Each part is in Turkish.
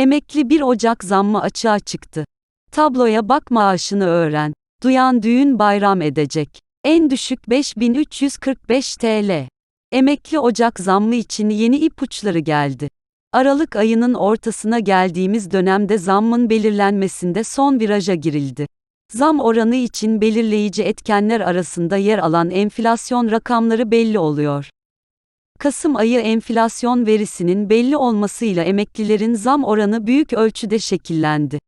Emekli 1 Ocak zammı açığa çıktı. Tabloya bak maaşını öğren. Duyan düğün bayram edecek. En düşük 5345 TL. Emekli Ocak zammı için yeni ipuçları geldi. Aralık ayının ortasına geldiğimiz dönemde zammın belirlenmesinde son viraja girildi. Zam oranı için belirleyici etkenler arasında yer alan enflasyon rakamları belli oluyor. Kasım ayı enflasyon verisinin belli olmasıyla emeklilerin zam oranı büyük ölçüde şekillendi.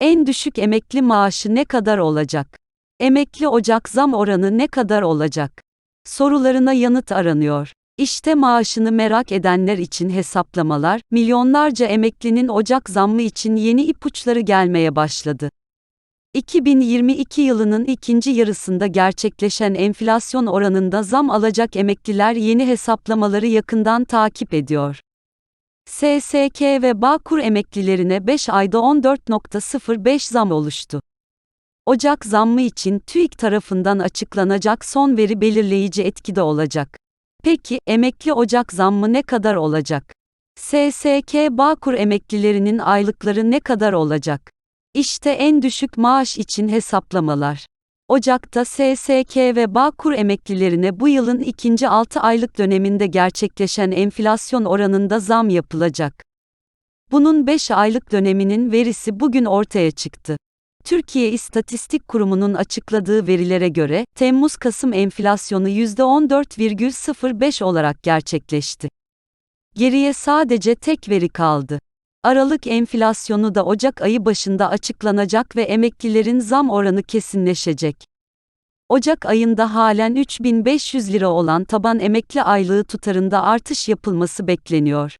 En düşük emekli maaşı ne kadar olacak? Emekli Ocak zam oranı ne kadar olacak? Sorularına yanıt aranıyor. İşte maaşını merak edenler için hesaplamalar, milyonlarca emeklinin Ocak zammı için yeni ipuçları gelmeye başladı. 2022 yılının ikinci yarısında gerçekleşen enflasyon oranında zam alacak emekliler yeni hesaplamaları yakından takip ediyor. SSK ve Bağkur emeklilerine 5 ayda 14.05 zam oluştu. Ocak zammı için TÜİK tarafından açıklanacak son veri belirleyici etkide olacak. Peki, emekli Ocak zammı ne kadar olacak? SSK Bağkur emeklilerinin aylıkları ne kadar olacak? İşte en düşük maaş için hesaplamalar. Ocak'ta SSK ve Bağkur emeklilerine bu yılın ikinci 6 aylık döneminde gerçekleşen enflasyon oranında zam yapılacak. Bunun 5 aylık döneminin verisi bugün ortaya çıktı. Türkiye İstatistik Kurumu'nun açıkladığı verilere göre, Temmuz-Kasım enflasyonu %14,05 olarak gerçekleşti. Geriye sadece tek veri kaldı. Aralık enflasyonu da Ocak ayı başında açıklanacak ve emeklilerin zam oranı kesinleşecek. Ocak ayında halen 3500 lira olan taban emekli aylığı tutarında artış yapılması bekleniyor.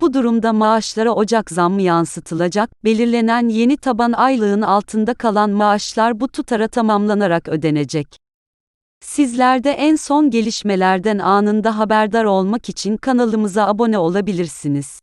Bu durumda maaşlara Ocak zammı yansıtılacak, belirlenen yeni taban aylığın altında kalan maaşlar bu tutara tamamlanarak ödenecek. Sizler de en son gelişmelerden anında haberdar olmak için kanalımıza abone olabilirsiniz.